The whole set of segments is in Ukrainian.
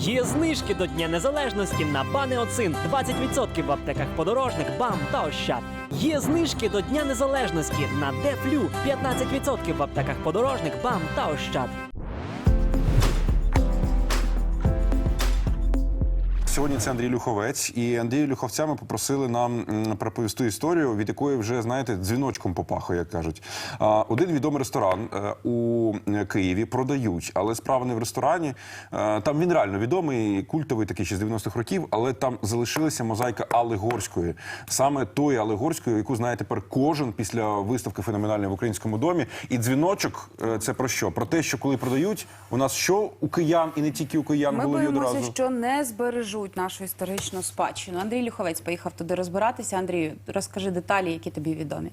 Є знижки до Дня Незалежності на Банеоцин 20% в аптеках подорожник, БАМ та Ощад. Є знижки до Дня Незалежності на Дефлю 15% в аптеках подорожник, БАМ та Ощад. Сьогодні це Андрій Люховець, і Андрія Люховця ми попросили нам проповісти історію, від якої вже знаєте дзвіночком попахує, як кажуть. Один відомий ресторан е, у е, Києві продають, але справа не в ресторані. Е, Там він реально відомий, культовий такий ще з 90-х років, але там залишилася мозаїка Алли Горської, саме тої Алли Горської, яку знає тепер кожен після виставки феноменальної в українському домі. І дзвіночок це про що? Про те, що коли продають, у нас що у киян і не тільки у киян Ми боїмося, одразу. що не збережуть нашу історичну спадщину. Андрій Люховець поїхав туди розбиратися. Андрію, розкажи деталі, які тобі відомі.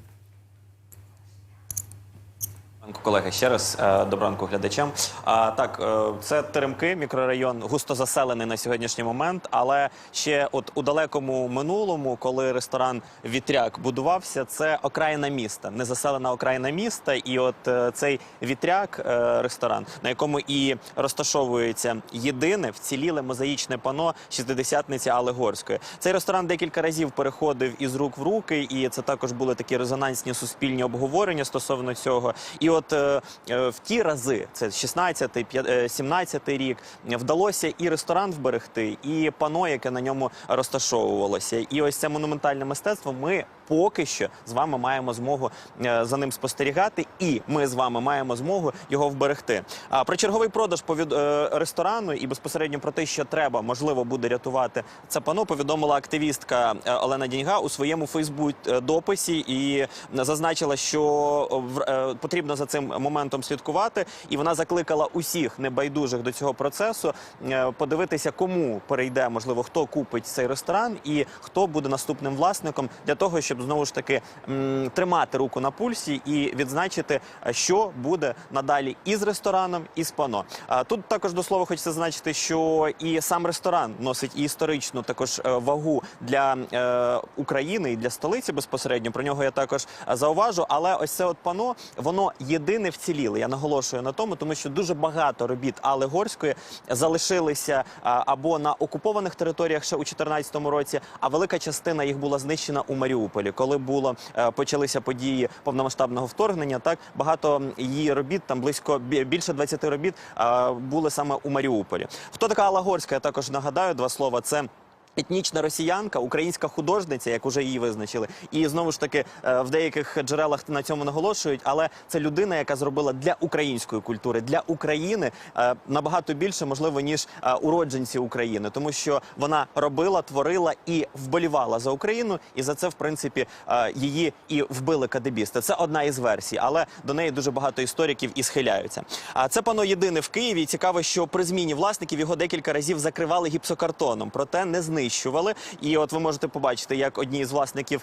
Колеги, ще раз е, доброго ранку глядачам. А так, е, це Теремки, мікрорайон, густо заселений на сьогоднішній момент. Але ще от у далекому минулому, коли ресторан Вітряк будувався, це окраїна міста, незаселена окраїна міста. І от е, цей вітряк, ресторан, на якому і розташовується єдине вціліле мозаїчне пано шістдесятниці Алли Горської. Цей ресторан декілька разів переходив із рук в руки, і це також були такі резонансні суспільні обговорення стосовно цього. І от е, е, в ті рази, це 16-й, п'я- е, 17-й рік, вдалося і ресторан вберегти, і пано, яке на ньому розташовувалося. І ось це монументальне мистецтво. Ми поки що з вами маємо змогу за ним спостерігати, і ми з вами маємо змогу його вберегти. А про черговий продаж повід... ресторану і безпосередньо про те, що треба можливо буде рятувати це пано, повідомила активістка Олена Діньга у своєму Фейсбук дописі і зазначила, що потрібно за цим моментом слідкувати. І вона закликала усіх небайдужих до цього процесу е, подивитися, кому перейде, можливо, хто купить цей ресторан і хто буде наступним власником для того, щоб знову ж таки тримати руку на пульсі і відзначити, що буде надалі і з рестораном, і з пано. Тут також до слова хочеться зазначити, що і сам ресторан носить і історичну також е, вагу для е, України і для столиці безпосередньо. Про нього я також зауважу. Але ось це от пано, воно єдине вціліле. Я наголошую на тому, тому що дуже багато робіт Алли Горської залишилися або на окупованих територіях ще у 2014 році, а велика частина їх була знищена у Маріуполі, коли було е, почалися події повномасштабного вторгнення. Так багато її робіт, там близько більше 20 робіт були саме у Маріуполі. Хто така Алла Горська? Я також нагадаю два слова. Це Етнічна росіянка, українська художниця, як уже її визначили, і знову ж таки е, в деяких джерелах на цьому наголошують. Але це людина, яка зробила для української культури, для України е, набагато більше, можливо, ніж е, уродженці України, тому що вона робила, творила і вболівала за Україну, і за це, в принципі, її і вбили кадебісти. Це одна із версій, але до неї дуже багато істориків і схиляються. А це пано єдине в Києві. Цікаво, що при зміні власників його декілька разів закривали гіпсокартоном, проте не знищували. І от ви можете побачити, як одні з власників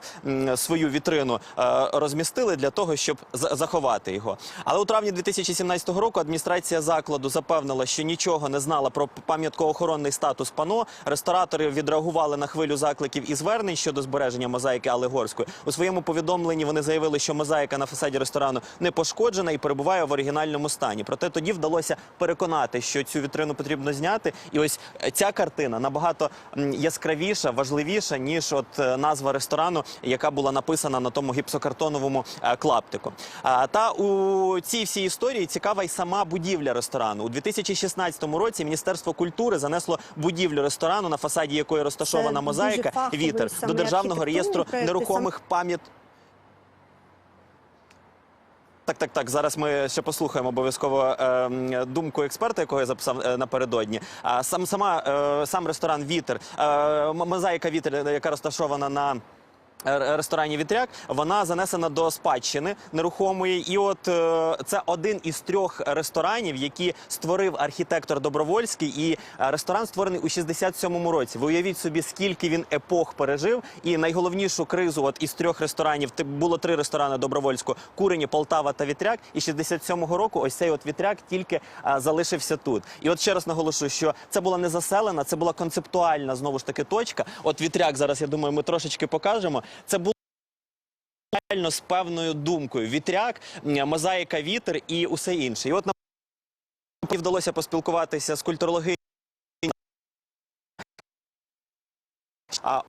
свою вітрину е, розмістили для того, щоб за- заховати його. Але у травні 2017 року адміністрація закладу запевнила, що нічого не знала про пам'ятко-охоронний статус пано. Ресторатори відреагували на хвилю закликів і звернень щодо збереження мозаїки Алегорської. У своєму повідомленні вони заявили, що мозаїка на фасаді ресторану не пошкоджена і перебуває в оригінальному стані. Проте тоді вдалося переконати, що цю вітрину потрібно зняти. І ось е, ця картина набагато м, яскравіша, важливіша ніж от е, назва ресторану, яка була написана на тому гіпсокартоновому е, клаптику. А, Та у цій всій історії цікава й сама будівля ресторану. У 2016 році Міністерство культури занесло будівлю ресторану, на фасаді якої розташована мозаїка вітер до державного реєстру нерухомих пам'ят. Так, так, так. Зараз ми ще послухаємо обов'язково е, думку експерта, якого я записав е, напередодні. А сам сама е, сам ресторан Вітер, е, мозаїка Вітер, яка розташована на. Е, Ресторані Вітряк вона занесена до спадщини нерухомої, і от е, це один із трьох ресторанів, які створив архітектор Добровольський. І е, ресторан створений у 67-му році. Ви уявіть собі, скільки він епох пережив. І найголовнішу кризу, от із трьох ресторанів, було три ресторани Добровольського: Курені, Полтава та Вітряк. І 67-го року ось цей от Вітряк тільки залишився тут. І от ще раз наголошую, що це була не заселена, це була концептуальна знову ж таки точка. От Вітряк зараз, я думаю, ми трошечки покажемо це було реально з певною думкою. Вітряк, мозаїка, вітер і усе інше. І от нам вдалося поспілкуватися з культурологиєю. А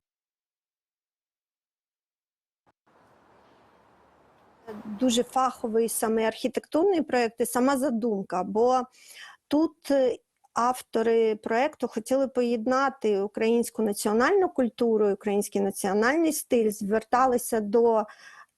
Дуже фаховий саме архітектурний проєкт і сама задумка, бо тут е, автори проєкту хотіли поєднати українську національну культуру, український національний стиль, зверталися до.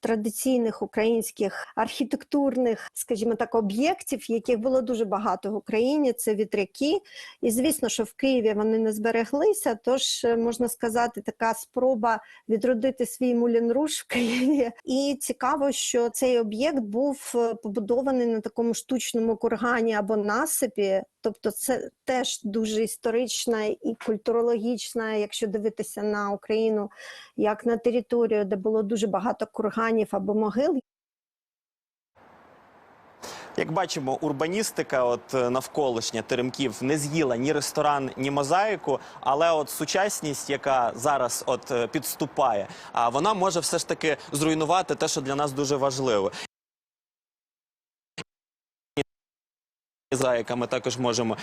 Традиційних українських архітектурних, скажімо так, об'єктів, яких було дуже багато в Україні, це вітряки. І звісно, що в Києві вони не збереглися. Тож е, можна сказати, така спроба відродити свій Мулін Руш в Києві. І цікаво, що цей об'єкт був е, побудований на такому штучному кургані або насипі. Тобто, це теж дуже історична і культурологічна, якщо дивитися на Україну як на територію, де було дуже багато курганів або могил. Як бачимо, урбаністика, от е, навколишня теремків, не з'їла ні ресторан, ні мозаїку. Але от сучасність, яка зараз от е, підступає, вона може все ж таки зруйнувати те, що для нас дуже важливо. Мозаїка ми також можемо.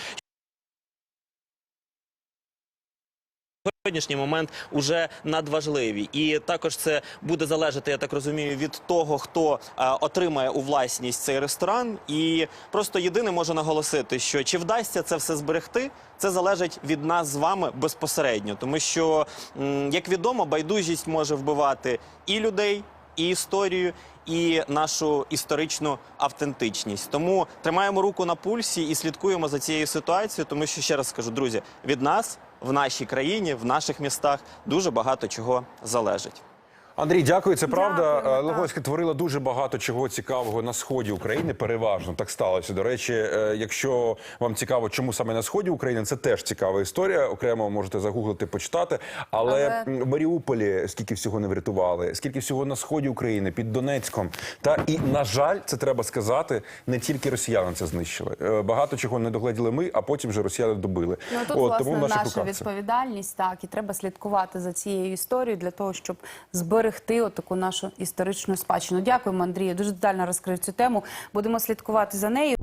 Сьогоднішній момент уже надважливі, і також це буде залежати, я так розумію, від того, хто е, отримає у власність цей ресторан. І просто єдине можу наголосити, що чи вдасться це все зберегти, це залежить від нас з вами безпосередньо, тому що, як відомо, байдужість може вбивати і людей, і історію, і нашу історичну автентичність. Тому тримаємо руку на пульсі і слідкуємо за цією ситуацією, тому що ще раз скажу, друзі, від нас в нашій країні, в наших містах дуже багато чого залежить. Андрій, дякую. Це правда. Дякуємо, Е, творила дуже багато чого цікавого на сході України. Переважно так сталося. До речі, е, якщо вам цікаво, чому саме на сході України, це теж цікава історія. Окремо можете загуглити, почитати. Але, Але- в Маріуполі скільки всього не врятували, скільки всього на сході України, під Донецьком. Та і на жаль, це треба сказати, не тільки росіяни це знищили. Е, Багато чого не догледіли ми, а потім вже росіяни добили. Ну тут От, власне тому наша відповідальність, так і треба слідкувати за цією історією для того, щоб зберегти таку нашу історичну спадщину. Дякуємо, Андрію. Дуже детально розкрив цю тему. Будемо слідкувати за нею.